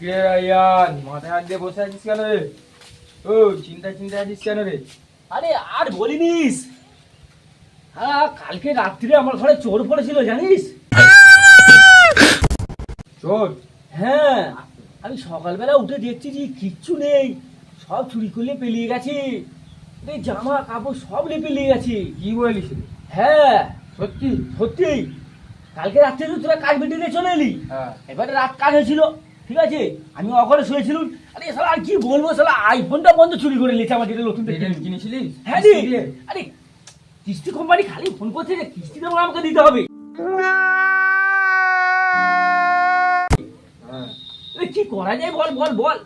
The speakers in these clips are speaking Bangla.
কে রায়ান মাথায় হাত দিয়ে বসে আছিস কেন রে? ও চিন্তা চিন্তা আছিস কেন রে? আরে আর বলিনিস। হ্যাঁ কালকে রাত্রিরে আমার ঘরে চোর পড়েছিল জানিস? চোর? হ্যাঁ আমি সকালবেলা উঠে দেখছি যে কিচ্ছু নেই সব চুরি করলে পেলিয়ে গেছে। এই জামা কাপড় সব নিয়ে পেলিয়ে গেছে। কি বলিস হ্যাঁ। সত্যি? সত্যি। কালকে রাত্রে তোরা কাজ বেটে দিয়ে চলে এলি। হ্যাঁ। এবারে রাত কাজ হয়েছিল। ঠিক আছে? আমি অঘরে শুয়েছিলাম। আরে শালা আর কি বলব শালা? আইফোনটা বন্ধ চুরি করে নিয়েছে আমার যেটা নতুন হ্যাঁ রে। কিস্তি আরে কিস্তি কোম্পানি খালি ফোন করছে যে কিস্তি দেবো আমাকে দিতে হবে। হ্যাঁ কি করা যায় বল বল বল।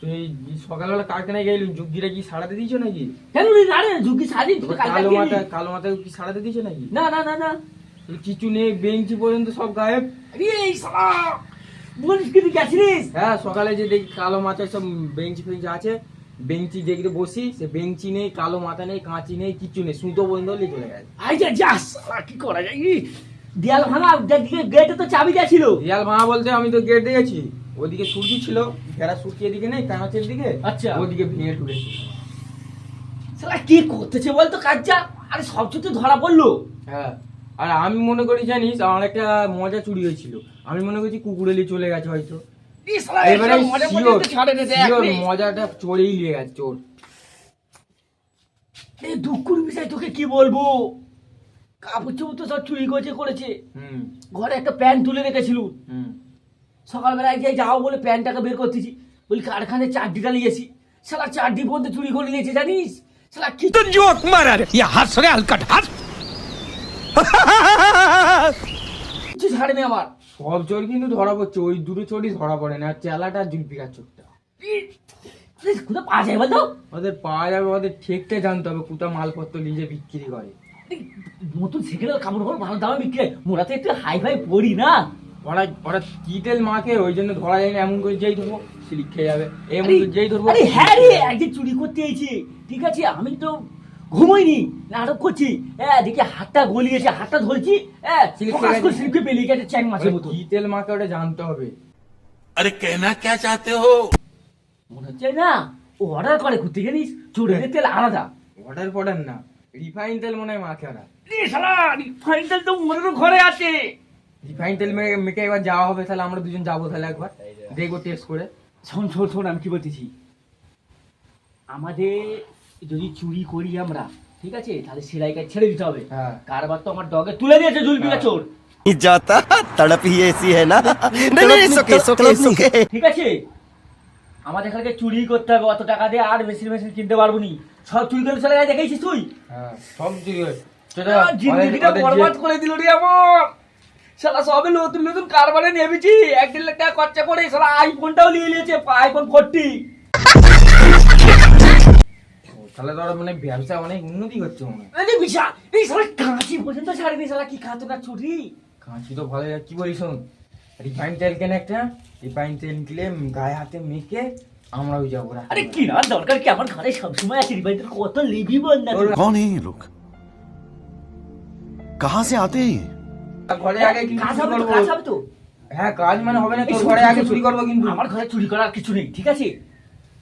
তুই সকালবেলা কারখানায় গেলি যুগিরা কি সারাতে দিয়েছ নাকি? কেন রে? না রে ঝুঁকি সাজি কালো মাথা কালো মাথা কি সারাতে দিয়েছ নাকি? না না না না। কিছু নেই বেঞ্চি পর্যন্ত সব গায়েব। আরে এই শালা! বলিস কি গেছিলিস? হ্যাঁ সকালে যে দেখি কালো মাথায় সব বেঞ্চি ফেঞ্চি আছে বেঞ্চি যেগুলো বসি সে বেঞ্চি নেই কালো মাথা নেই কাঁচি নেই কিছু নেই সুতো পর্যন্ত নিয়ে চলে গেছে। আই যা যা শালা কি করা যায়? ই, দেয়াল ভাঙা দেখি গেটে তো চাবি গেছিল। রিয়াল মা বলতে আমি তো গেট দিয়েছি ওদিকে সূর্য ছিল ঘেরা সূর্য এদিকে নেই কাঁচের দিকে আচ্ছা। ওদিকে ভেঙে টুরেছি শালা কি করতেছে বলতো কাজটা আরে সব কিছু ধরা পড়ল। হ্যাঁ। আর আমি মনে করি জানিস আমার একটা মজা চুরি হয়েছিল। আমি মনে করছি কুকুরেলি চলে গেছে হয়তো। মজাটা চোরেই নিয়ে গেছে চোর। এই বিষয় তোকে কি বলব? কাপড় চুপ তো সব চুরি করেছে করেছে। ঘরে একটা প্যান্ট তুলে রেখেছিল। সকালবেলায় যাই যাও বলে প্যান্টটাকে বের করতেছি। বলি কারখানায় চারটিটা নিয়েছি। সারা চারটি পর্যন্ত চুরি করে নিয়েছে জানিস? সারা কি তো জোক মারার ইয়া হাসরে হাস কিছু ছাড়েনি আমার সব চোর কিন্তু ধরা পড়ছে ওই দুটো চোরই ধরা পড়ে না আর চেলাটা জুলপিকার চোরটা। কোথাও পাওয়া যায় বলতো। ওদের পাওয়া যাবে ওদের ঠেকতে জানতে হবে মালপত্র নিজে বিক্রি করে। নতুন কাপড় ফাপড় ভালো দামে বিক্রি হয়। মোরা তো একটু হাই ফাই পড়ি না। ওরা ওরা কি তেল মাখে ওই জন্য ধরা যায় না এমন করে যেই ধরবো খেয়ে যাবে। এমন করে যেই ধরবো আরে হ্যাঁ রে একদিন চুরি করতে এসেছি। ঠিক আছে আমি তো ঘুমোইনি। নাটক করছি। হ্যাঁ দেখি হাতটা গলিয়েছে হাতটা ধরছি। হ্যাঁ চ্যাং মাছের মতো। তেল মাকে ওটা জানতে হবে। আরে কেনা কে চাতে হো? মনে হচ্ছে না ও অর্ডার করে ঘুরতে জানিস? চুড়ের হ্যাঁ। তেল আলাদা। অর্ডার পড়েন না। রিফাইন তেল মনে হয় মাখে ওরা। রিফাইন তেল তো মনের ঘরে আছে। রিফাইন তেল মেখে এবার যাওয়া হবে তাহলে আমরা দুজন যাব তাহলে একবার। দেখব টেস্ট করে। শোন শোন শোন আমি কি বলতেছি? আমাদের যদি চুরি করি আমরা ঠিক আছে তাহলে সেলাই কাজ ছেড়ে দিতে হবে হ্যাঁ। কারবার তো আমার ডগে তুলে দিয়েছে জুলপিকা হ্যাঁ। চোর जाता तड़प ही ऐसी है ना नहीं नहीं सुके सुके सुके ঠিক আছে আমাদের এখানে চুরি করতে হবে অত টাকা দিয়ে আর মেশিন মেশিন কিনতে পারবো নি সব চুরি করে চলে গেছে দেখেছিস তুই হ্যাঁ সব চুরি হয় চলো, আহ, জিন্দগিটা ওদের- ওদের বরবাদ যে- করে দিল রে আমার শালা সবে নতুন নতুন কারবারে নেমেছি এক দেড় লাখ টাকা খরচা করে শালা আইফোনটাও নিয়ে নিয়েছে আইফোন ফোরটি তাহলে তো ওরা মানে ব্যবসা অনেক উন্নতি করছে মনে হয় আরে বিশাল এই শালা কাঁচি পর্যন্ত ছাড়েনি শালা কি খাতো না চুরি কাঁচি তো ভালো কি বলি শোন রিফাইন তেল কেন একটা রিফাইন তেল কিনে গায়ে হাতে মেখে আমরাও যাবো রাতে। আরে কি না দরকার কি আমার ঘরে সবসময় আছে রিভাইন্ডার কত লিবি বল না তোর- कौन है ये लोग कहाँ से आते हैं ये? ঘরে আগে কিন্তু কাজ চুরি হবে তো করবো। কাজ হবে তো হ্যাঁ কাজ মানে হবে না এই তোর শোন, ঘরে শোন, আগে শোন, চুরি করবো কিন্তু আমার ঘরে চুরি করার কিছু নেই ঠিক আছে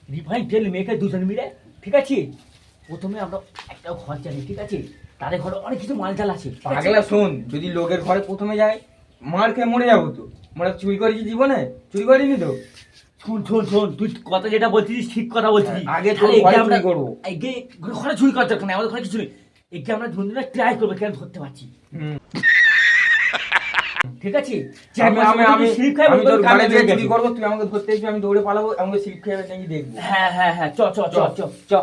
রিফাইন তেল মেখে দুজন মিলে ঠিক আছে প্রথমে আমরা একটা ঘর জানি ঠিক আছে? তাদের ঘরে অনেক কিছু মালজাল আছে আছে? পাগলা শোন যদি লোকের ঘরে প্রথমে যায় মার খেয়ে মরে যাব তো। মোরা চুরি করেছি জীবনে? চুরি করিনি তো? শোন শোন শোন তুই কথা যেটা বলছিস ঠিক কথা বলছিস হ্যাঁ, আগে তোর ঘরে আমরা- চুরি করব। একে ঘরে চুরি করার দরকার নেই আমাদের ঘরে কিছু নেই। একে আমরা দুজনে ট্রাই করব কেন ধরতে পারছি। ঠিক আছে? আমি আমি আমি স্লিপ খাই আমি তোর ঘরে গিয়ে চুরি গেছি। তুই আমাকে ধরতে আমি দৌড়ে পালাবো আমাকে স্লিপ দেখব। হ্যাঁ হ্যাঁ হ্যাঁ চ চ। চ চ চ।